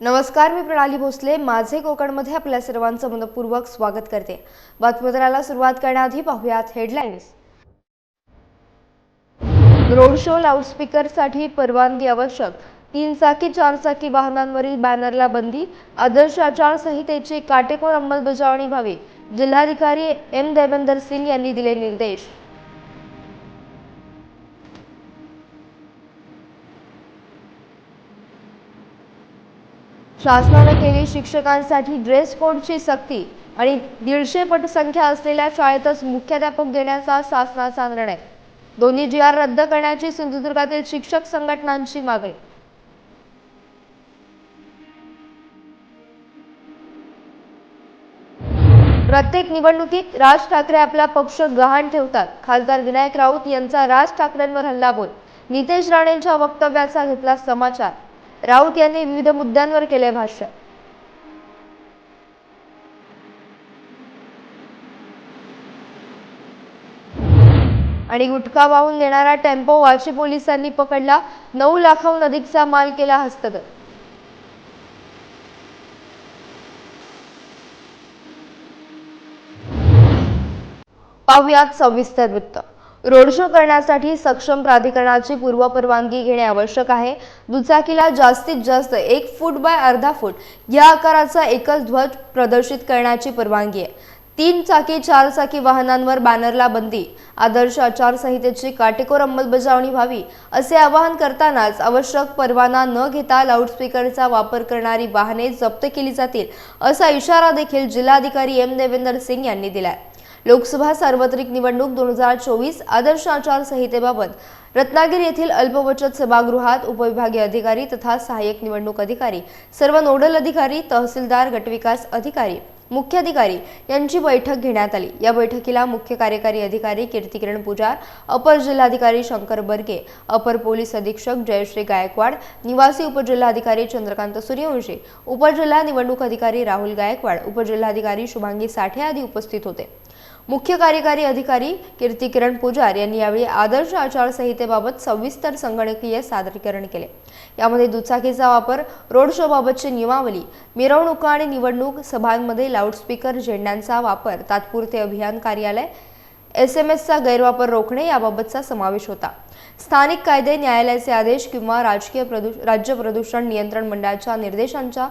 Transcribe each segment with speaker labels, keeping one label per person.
Speaker 1: नमस्कार मी प्रणाली भोसले. माझे कोकणमध्ये आपल्या सर्वांचं मनपूर्वक स्वागत करते. बातमीपत्राला सुरुवात करण्याआधी पाहुयात हेडलाईन्स. रोड शो लाऊडस्पीकरसाठी परवानगी आवश्यक. तीन चाकी चार चाकी वाहनांवरील बॅनरला बंदी. आदर्श आचारसंहितेची काटेकोर अंमलबजावणी व्हावी. जिल्हाधिकारी एम देवेंदर सिंग यांनी दिले निर्देश. शासनाने केली शिक्षकांसाठी ड्रेस कोडची सक्ती आणि दीडशे पटसंख्या असलेल्या शाळेतच मुख्याध्यापक देण्याचा शासनाचा निर्णय. दोन्ही जी आर रद्द करण्याची सिंधुदुर्गातील शिक्षक संघटनांची मागणी. प्रत्येक निवडणुकीत राज ठाकरे आपला पक्ष गहाण ठेवतात. खासदार विनायक राऊत यांचा राज ठाकरेंवर हल्लाबोल नितेश राणेंच्या वक्तव्याचा घेतला समाचार. राऊत यांनी विविध मुद्द्यांवर केले भाष्य. आणि गुटखा वाहून नेणारा टेम्पो वाशी पोलिसांनी पकडला. नऊ लाखाहून अधिकचा माल केला हस्तगत. पाहुयात सविस्तर वृत्त. रोड शो करण्यासाठी सक्षम प्राधिकरणाची पूर्वपरवानगी घेणे आवश्यक आहे. दुचाकीला जास्तीत जास्त एक फूट बाय अर्धा फूट या आकाराचा एकच ध्वज प्रदर्शित करण्याची परवानगी आहे. तीन चाकी चार चाकी वाहनांवर बॅनरला बंदी. आदर्श आचारसंहितेची काटेकोर अंमलबजावणी व्हावी असे आवाहन करतानाच आवश्यक परवाना न घेता लाऊडस्पीकरचा वापर करणारी वाहने जप्त केली जातील असा इशारा देखील जिल्हाधिकारी एम देवेंदर सिंग यांनी दिलाय. लोकसभा सार्वत्रिक निवडणूक दोन हजार चोवीस आदर्श आचारसंहितेबाबत रत्नागिरी येथील अल्पवचत सभागृहात उपविभागीय अधिकारी तथा सहाय्यक निवडणूक अधिकारी सर्व नोडल अधिकारी तहसीलदार गटविकास अधिकारी मुख्याधिकारी यांची बैठक घेण्यात आली. या बैठकीला मुख्य कार्यकारी अधिकारी कीर्तिकिरण पुजार अपर जिल्हाधिकारी शंकर बर्गे अपर पोलीस अधीक्षक जयश्री गायकवाड निवासी उपजिल्हाधिकारी चंद्रकांत सूर्यवंशी उपजिल्हा निवडणूक अधिकारी राहुल गायकवाड उपजिल्हाधिकारी शुभांगी साठे आदी उपस्थित होते. मुख्य कार्यकारी अधिकारी कीर्ती किरण पुजार यांनी यावेळी आदर्श आचारसंहितेबाबत सविस्तर संगणकीय सादरीकरण केले. यामध्ये दुचाकीचा वापर रोड शो बाबतची नियमावली मिरवणुका आणि निवडणूक सभांमध्ये लाऊडस्पीकर झेंड्यांचा वापर तात्पुरते अभियान कार्यालय एस एम एसचा गैरवापर रोखणे याबाबतचा समावेश होता. स्थानिक कायदे न्यायालयाचे आदेश किंवा राजकीय प्रदू राज्य प्रदूषण नियंत्रण मंडळाच्या निर्देशांच्या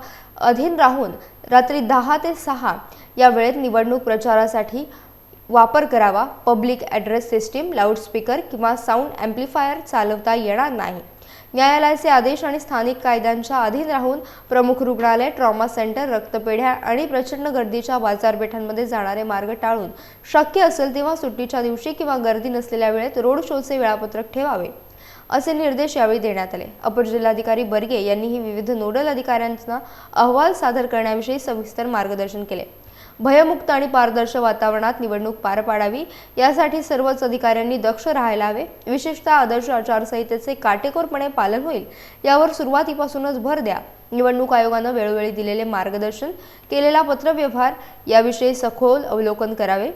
Speaker 1: अधीन राहून रात्री दहा ते सहा या वेळेत निवडणूक प्रचारासाठी वापर करावा. पब्लिक ॲड्रेस सिस्टीम लाऊडस्पीकर किंवा साऊंड ॲम्प्लिफायर चालवता येणार नाही. न्यायालयाचे आदेश आणि स्थानिक कायद्यांच्या अधीन राहून प्रमुख रुग्णालय ट्रॉमा सेंटर रक्तपेढ्या आणि प्रचंड गर्दीच्या बाजारपेठांमध्ये जाणारे मार्ग टाळून शक्य असेल तेव्हा सुट्टीच्या दिवशी किंवा गर्दी नसलेल्या वेळेत रोड शोचे वेळापत्रक ठेवावे असे निर्देश यावेळी देण्यात आले. अपर जिल्हाधिकारी बर्गे यांनीही विविध नोडल अधिकाऱ्यांना अहवाल सादर करण्याविषयी सविस्तर मार्गदर्शन केले. भयमुक्त आणि पारदर्शक वातावरणात निवडणूक पार पाडावी. यासाठी सर्वच अधिकाऱ्यांनी दक्ष राहायला हवे. विशेषतः आदर्श आचारसंहितेचे काटेकोरपणे पालन होईल यावर सुरुवातीपासूनच भर द्या. निवडणूक आयोगानं वेळोवेळी दिलेले मार्गदर्शन केलेला पत्रव्यवहार याविषयी सखोल अवलोकन करावे.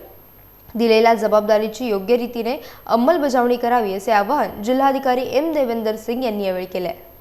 Speaker 1: दिलेल्या जबाबदारीची योग्य रीतीने अंमलबजावणी करावी असे आवाहन जिल्हाधिकारी एम देवेंदर सिंग यांनी यावेळी केले आहे.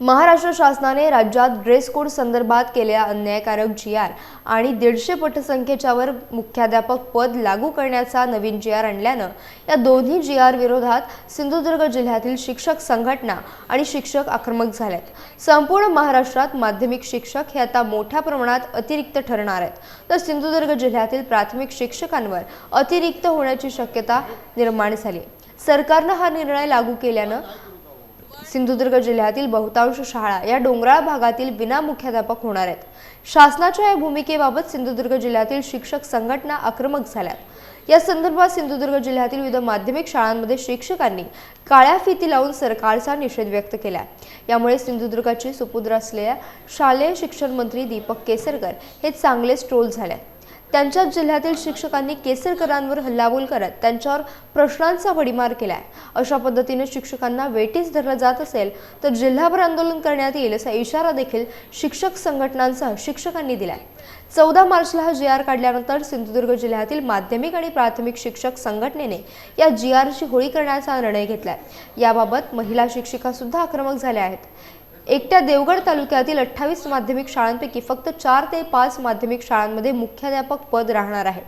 Speaker 1: महाराष्ट्र शासनाने राज्यात ड्रेस कोड संदर्भात केलेल्या अन्यायकारक जी आर आणि दीडशे पटसंख्येच्या वर मुख्याध्यापक पद लागू करण्याचा नवीन जी आर आणल्यानं या दोन्ही जी आर विरोधात सिंधुदुर्ग जिल्ह्यातील शिक्षक संघटना आणि शिक्षक आक्रमक झालेत संपूर्ण महाराष्ट्रात माध्यमिक शिक्षक हे आता मोठ्या प्रमाणात अतिरिक्त ठरणार आहेत. तर सिंधुदुर्ग जिल्ह्यातील प्राथमिक शिक्षकांवर अतिरिक्त होण्याची शक्यता निर्माण झाली. सरकारनं हा निर्णय लागू केल्यानं सिंधुदुर्ग जिल्ह्यातील बहुतांश शाळा या डोंगराळ भागातील विना मुख्याध्यापक होणार आहेत. शासनाच्या या भूमिकेबाबत सिंधुदुर्ग जिल्ह्यातील शिक्षक संघटना आक्रमक झाल्यात. या संदर्भात सिंधुदुर्ग जिल्ह्यातील विविध माध्यमिक शाळांमध्ये शिक्षकांनी काळ्या फिती लावून सरकारचा निषेध व्यक्त केला यामुळे सिंधुदुर्गाची सुपुत्र असलेल्या शालेय शिक्षण मंत्री दीपक केसरकर हे चांगलेच ट्रोल झाले त्यांच्याच जिल्ह्यातील शिक्षकांनी केसरकरांवर हल्लाबोल करत त्यांच्यावर प्रश्नांचा भडीमार केलाय. अशा पद्धतीने शिक्षकांना वेटीस धरलं जात असेल तर जिल्हाभर आंदोलन करण्यात येईल असा इशारा देखील शिक्षक संघटनांसह शिक्षकांनी दिलाय. चौदा मार्चला हा जी आर काढल्यानंतर सिंधुदुर्ग जिल्ह्यातील माध्यमिक आणि प्राथमिक शिक्षक संघटनेने या जी आरची होळी करण्याचा निर्णय घेतलाय. याबाबत महिला शिक्षिका सुद्धा आक्रमक झाल्या आहेत. एकट्या देवगड तालुक्यातील अठ्ठावीस माध्यमिक शाळांपैकी फक्त चार ते पाच माध्यमिक शाळांमध्ये मुख्याध्यापक पद राहणार आहे.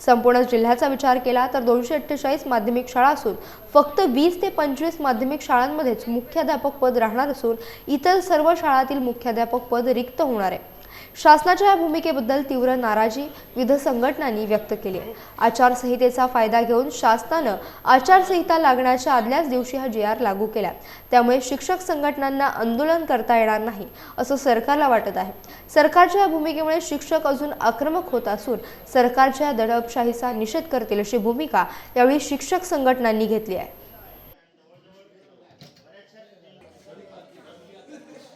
Speaker 1: संपूर्ण जिल्ह्याचा विचार केला तर दोनशे अठ्ठेचाळीस माध्यमिक शाळा असून फक्त वीस ते पंचवीस माध्यमिक शाळांमध्येच मुख्याध्यापक पद राहणार असून इतर सर्व शाळांतील मुख्याध्यापक पद रिक्त होणार आहे. शासनाच्या या भूमिकेबद्दल तीव्र नाराजी विविध संघटनांनी व्यक्त केली. आहे आचारसंहितेचा फायदा घेऊन शासनानं आचारसंहिता लागण्याच्या आदल्याच दिवशी हा जी आर लागू केला. त्यामुळे शिक्षक संघटनांना आंदोलन करता येणार नाही असं सरकारला वाटत आहे. सरकारच्या या भूमिकेमुळे शिक्षक अजून आक्रमक होत असून सरकारच्या दडपशाहीचा निषेध करतील अशी भूमिका यावेळी शिक्षक संघटनांनी घेतली आहे.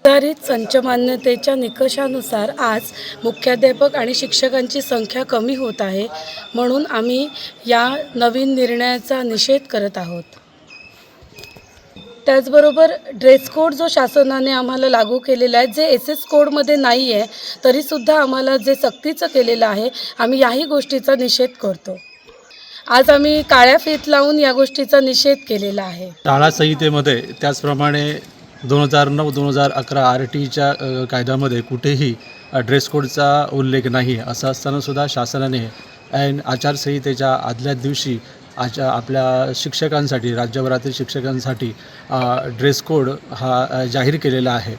Speaker 2: सुधारित संचमान्यतेच्या निकषानुसार आज मुख्याध्यापक आणि शिक्षकांची संख्या कमी होत आहे म्हणून आम्ही या नवीन निर्णयाचा निषेध करत आहोत. त्याचबरोबर ड्रेस कोड जो शासनाने आम्हाला लागू केलेला आहे जे एस एस कोडमध्ये नाही आहे तरीसुद्धा आम्हाला जे सक्तीचं केलेलं आहे आम्ही याही गोष्टीचा निषेध करतो. आज आम्ही काळ्या फीत लावून या गोष्टीचा निषेध केलेला आहे.
Speaker 3: शाळा संहितेमध्ये त्याचप्रमाणे दोन हजार नऊ दोन हजार अकरा आर टीच्या कायद्यामध्ये कुठेही ड्रेस कोडचा उल्लेख नाही. असं असतानासुद्धा शासनाने ऐन आचारसंहितेच्या आदल्या दिवशी आचा आपल्या शिक्षकांसाठी राज्यभरातील शिक्षकांसाठी ड्रेस कोड हा जाहीर केलेला आहे.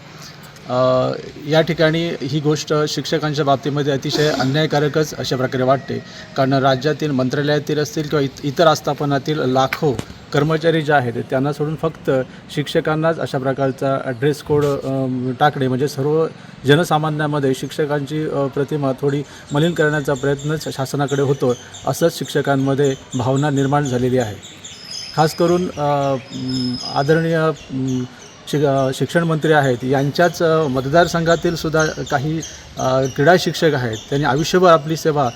Speaker 3: या ठिकाणी ही गोष्ट शिक्षकांच्या बाबतीमध्ये अतिशय अन्यायकारकच अशा प्रकारे वाटते. कारण राज्यातील मंत्रालयातील असतील किंवा इत इतर आस्थापनातील लाखो कर्मचारी जे आहेत त्यांना सोडून फक्त शिक्षकांनाच अशा प्रकारचा ड्रेस कोड टाकणे म्हणजे सर्व जनसामान्यामध्ये शिक्षकांची प्रतिमा थोडी मलिन करण्याचा प्रयत्नच शासनाकडे होतो असंच शिक्षकांमध्ये भावना निर्माण झालेली आहे. खास करून आदरणीय शिक शिक्षण मंत्री आहेत यांच्याच मतदारसंघातील सुद्धा काही क्रीडा शिक्षक आहेत त्यांनी आयुष्यभर आपली सेवा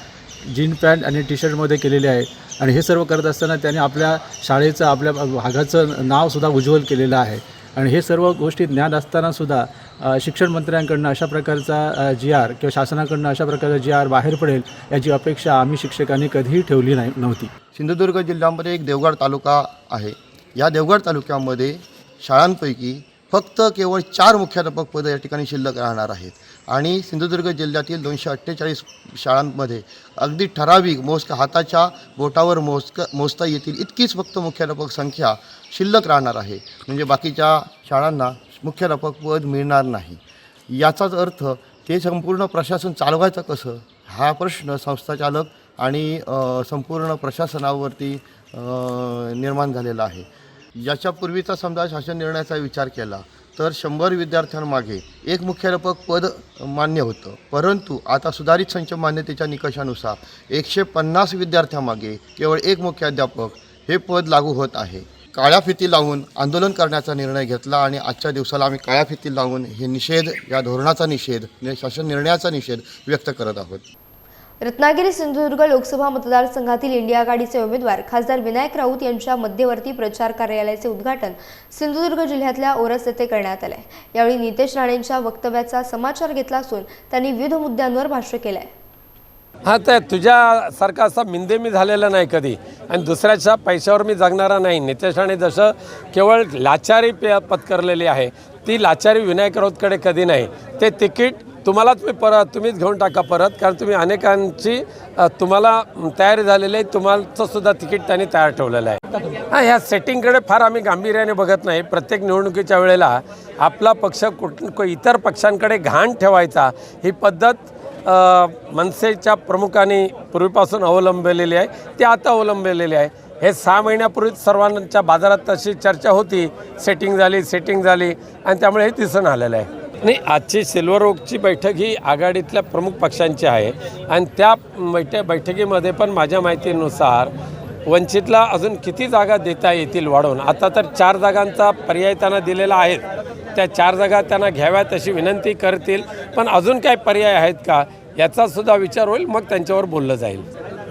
Speaker 3: जीन पॅन्ट आणि टी शर्टमध्ये केलेले आहे. आणि हे सर्व करत असताना त्याने आपल्या शाळेचं आपल्या भागाचं नावसुद्धा उज्ज्वल केलेलं आहे. आणि हे सर्व गोष्टी ज्ञान असतानासुद्धा शिक्षण मंत्र्यांकडनं अशा प्रकारचा जी आर किंवा शासनाकडनं अशा प्रकारचा जी आर बाहेर पडेल याची अपेक्षा आम्ही शिक्षकांनी कधीही ठेवली नाही नव्हती.
Speaker 4: सिंधुदुर्ग जिल्ह्यामध्ये एक देवगड तालुका आहे. या देवगड तालुक्यामध्ये शाळांपैकी फक्त केवळ चार मुख्याध्यापक पदं या ठिकाणी शिल्लक राहणार आहेत. आणि सिंधुदुर्ग जिल्ह्यातील दोनशे अठ्ठेचाळीस शाळांमध्ये अगदी ठराविक मोजक हाताच्या बोटावर मोजक मोजता येतील इतकीच फक्त मुख्याध्यापक संख्या शिल्लक राहणार आहे. म्हणजे बाकीच्या शाळांना मुख्याध्यापक पद मिळणार नाही. याचाच अर्थ ते संपूर्ण प्रशासन चालवायचं कसं? हा प्रश्न संस्थाचालक आणि संपूर्ण प्रशासनावरती निर्माण झालेला आहे. याच्यापूर्वीचा समजा शासन निर्णयाचा विचार केला तर शंभर विद्यार्थ्यांमागे एक मुख्याध्यापक पद मान्य होतं. परंतु आता सुधारित संच मान्यतेच्या निकषानुसार एकशे पन्नास विद्यार्थ्यांमागे केवळ एक मुख्याध्यापक हे पद लागू होत आहे. काळ्या फिती लावून आंदोलन करण्याचा निर्णय घेतला आणि आजच्या दिवसाला आम्ही काळ्या फिती लावून हे निषेध या धोरणाचा निषेध शासन निर्णयाचा निषेध व्यक्त करत आहोत.
Speaker 1: रत्नागिरी सिंधुदुर्ग लोकसभा मतदारसंघातील इंडिया आघाडीचे उमेदवार खासदार विनायक राऊत यांच्या मध्यवर्ती प्रचार कार्यालयाचे उद्घाटन सिंधुदुर्ग जिल्ह्यातल्या ओरस येथे करण्यात आले. यावेळी नितेश राणेंच्या वक्तव्याचा समाचार घेतला असून त्यांनी विविध मुद्द्यांवर भाष्य केलंय.
Speaker 5: हा तर तुझ्यासारखा असा मिंदे मी झालेला नाही कधी. आणि दुसऱ्याच्या पैशावर मी जगणारा नाही. नितेश राणे जसं केवळ लाचारी पे पत्करलेली आहे ती लाचारी विनायक राऊतकडे कधी नाही. ते तिकीट तुम्हालाच मी परत तुम्हीच घेऊन टाका परत कारण तुम्ही अनेकांची तुम्हाला तयारी झालेली आहे. तुम्हाचं सुद्धा तिकीट त्यांनी तयार ठेवलेलं आहे. हा ह्या सेटिंगकडे फार आम्ही गांभीर्याने बघत नाही. प्रत्येक निवडणुकीच्या वेळेला आपला पक्ष कुठ को- इतर पक्षांकडे घाण ठेवायचा ही पद्धत मनसेच्या प्रमुखांनी पूर्वीपासून अवलंबलेली आहे. ती आता अवलंबलेली आहे. हे सहा महिन्यापूर्वीच सर्वांच्या बाजारात तशी चर्चा होती. सेटिंग झाली सेटिंग झाली आणि त्यामुळे हे दिसून आलेलं आहे. नाही आजची सिल्वर ओकची बैठक ही आघाडीतल्या प्रमुख पक्षांची आहे. आणि त्या बैठ बैठकीमध्ये पण माझ्या माहितीनुसार वंचितला अजून किती जागा देता येतील वाढवून? आता तर चार जागांचा पर्याय त्यांना दिलेला आहे. त्या चार जागा त्यांना घ्याव्यात अशी विनंती करतील. पण अजून काय पर्याय आहेत का? याचासुद्धा विचार होईल. मग त्यांच्यावर बोललं जाईल.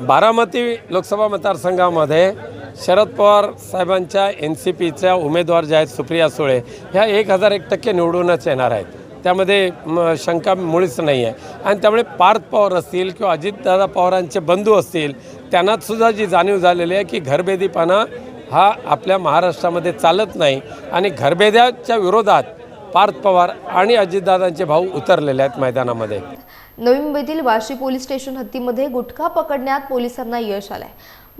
Speaker 5: बारामती लोकसभा मतदारसंघामध्ये शरद पवार साहेबांच्या एन सी पीच्या उमेदवार ज्या आहेत सुप्रिया सुळे ह्या एक हजार एक टक्के निवडूनच येणार आहेत. त्यामध्ये शंका मुळीच नाही आहे. आणि त्यामुळे पार्थ पवार असतील किंवा अजितदादा पवारांचे बंधू असतील त्यांनासुद्धा जी जाणीव झालेली आहे की घरबेदीपणा हा आपल्या महाराष्ट्रामध्ये चालत नाही. आणि घरबेद्याच्या विरोधात पार्थ पवार आणि अजितदादांचे भाऊ उतरलेले आहेत मैदानामध्ये.
Speaker 1: नवी मुंबईतील वाशी पोलीस स्टेशन हद्दीमध्ये गुटखा पकडण्यात पोलिसांना यश आलंय.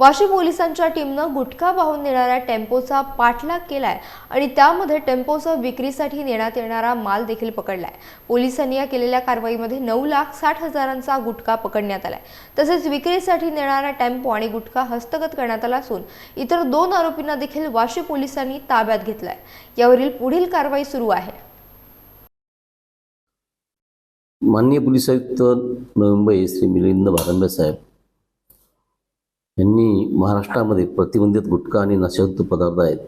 Speaker 1: वाशी पोलिसांच्या टीमनं गुटखा वाहून नेणाऱ्या टेम्पोचा पाठलाग केलाय आणि त्यामध्ये टेम्पोसह विक्रीसाठी नेण्यात येणारा माल देखील पकडलाय. पोलिसांनी या केलेल्या कारवाईमध्ये नऊ लाख साठ हजारांचा गुटखा पकडण्यात आलाय. तसेच विक्रीसाठी नेणारा टेम्पो आणि गुटखा हस्तगत करण्यात आला असून इतर दोन आरोपींना देखील वाशी पोलिसांनी ताब्यात घेतलाय. यावरील पुढील कारवाई सुरू आहे.
Speaker 6: माननीय पोलीस आयुक्त मुंबई श्री मिलिंद भारंबे साहेब यांनी महाराष्ट्रामध्ये प्रतिबंधित गुटखा आणि नशायुक्त पदार्थ आहेत.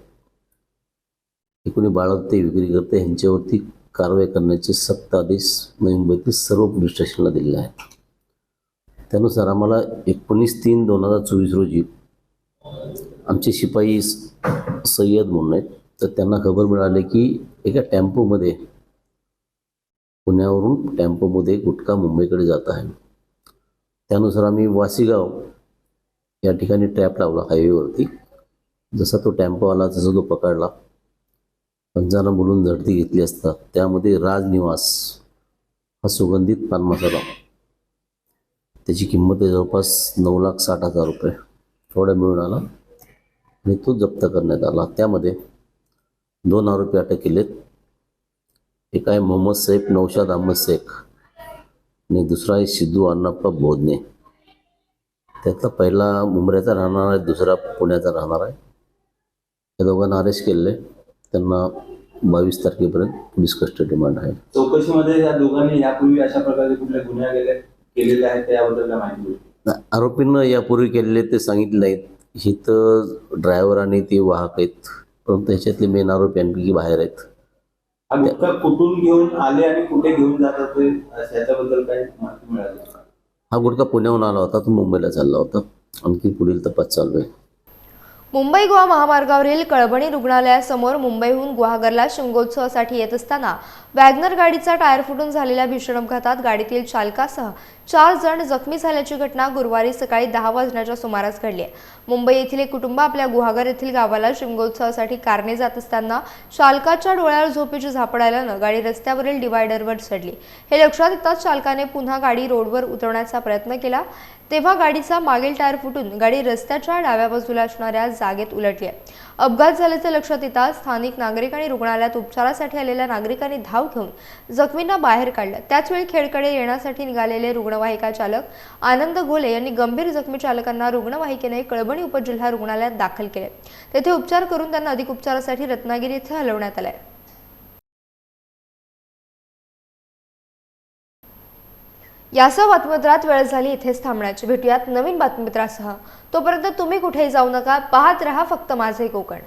Speaker 6: हे कोणी बाळगते विक्री करते ह्यांच्यावरती कारवाई करण्याचे सक्त आदेश नवी मुंबईतील सर्व पोलीस स्टेशनला दिलेले आहेत. त्यानुसार आम्हाला एकोणीस तीन दोन हजार चोवीस रोजी आमचे शिपाई सय्यद म्हणून आहेत. तर त्यांना खबर मिळाली की एका टेम्पोमध्ये पुण्यावरून टेम्पोमध्ये गुटखा मुंबईकडे जात आहे. त्यानुसार आम्ही वासीगाव या ठिकाणी ट्रॅप लावला हायवेवरती. जसा तो टॅम्पो आला जसा तो पकडला. पंजानं बोलून झडती घेतली असता त्यामध्ये राजनिवास हा सुगंधित पान मसाला. त्याची किंमत आहे जवळपास नऊ लाख साठ हजार रुपये. थोडा मिळून आला आणि तो जप्त करण्यात आला. त्यामध्ये दोन आरोपी अटक केलेत. एक आहे मोहम्मद सैफ नौशाद अहमद शेख आणि दुसरा आहे सिद्धू अण्णाप्पा बोधने. त्यातला पहिला मुंबऱ्याचा राहणार आहे दुसरा पुण्याचा राहणार आहे. या दोघांना अरेस्ट केलेले त्यांना बावीस तारखेपर्यंत पोलीस कस्टडी रिमांड आहे.
Speaker 7: चौकशीमध्ये या दोघांनी यापूर्वी अशा प्रकारचे कुठले गुन्हे गेले केलेले आहेत त्याबद्दल माहिती होती
Speaker 6: आरोपींना यापूर्वी केलेले ते सांगितले नाहीत ही तर ड्रायव्हर आणि ते वाहक आहेत. परंतु ह्याच्यातले मेन आरोपी आणखी बाहेर आहेत.
Speaker 7: कुठून घेऊन आले आणि कुठे घेऊन जात होते? याच्याबद्दल काही माहिती मिळाली.
Speaker 6: हा गुटखा पुण्याहून आला होता तो मुंबईला चालला होता. आणखी पुढील तपास चालू आहे.
Speaker 1: मुंबई गोवा महामार्गावरील कळबणी रुग्णालयासमोर मुंबईहून गुहागरला शिमगोत्सवासाठी येत असताना वॅगनर गाडीचा टायर फुटून झालेल्या भीषण अपघातात गाडीतील चालकासह चार जण जखमी झाल्याची घटना गुरुवारी सकाळी दहा वाजण्याच्या सुमारास घडली आहे. मुंबई येथील एक कुटुंब आपल्या गुहागर येथील गावाला शिमगोत्सवासाठी कारने जात असताना चालकाच्या डोळ्यावर झोपेची झापड आल्यानं गाडी रस्त्यावरील डिवायडरवर चढली. हे लक्षात येताच चालकाने पुन्हा गाडी रोडवर उतरवण्याचा प्रयत्न केला. तेव्हा गाडीचा मागील टायर फुटून गाडी रस्त्याच्या डाव्या बाजूला असणाऱ्या जागेत उलटली आहे. अपघात झाल्याचं लक्षात येताच स्थानिक नागरिक आणि रुग्णालयात उपचारासाठी आलेल्या नागरिकांनी धाव घेऊन जखमींना बाहेर काढलं. त्याचवेळी खेळकडे येण्यासाठी निघालेले रुग्ण रुग्णवाहिका चालक आनंद घोले यांनी गंभीर जखमी चालकांना रुग्णवाहिकेने कळबणी उपजिल्हा रुग्णालयात दाखल केले. तेथे उपचार करून त्यांना अधिक उपचारासाठी रत्नागिरी येथे हलवण्यात आले यासह बातमीपत्रात वेळ झाली इथेच थांबण्याची. भेटूयात नवीन बातमीपत्रासह. तोपर्यंत तुम्ही कुठेही जाऊ नका पाहत रहा फक्त माझे कोकण.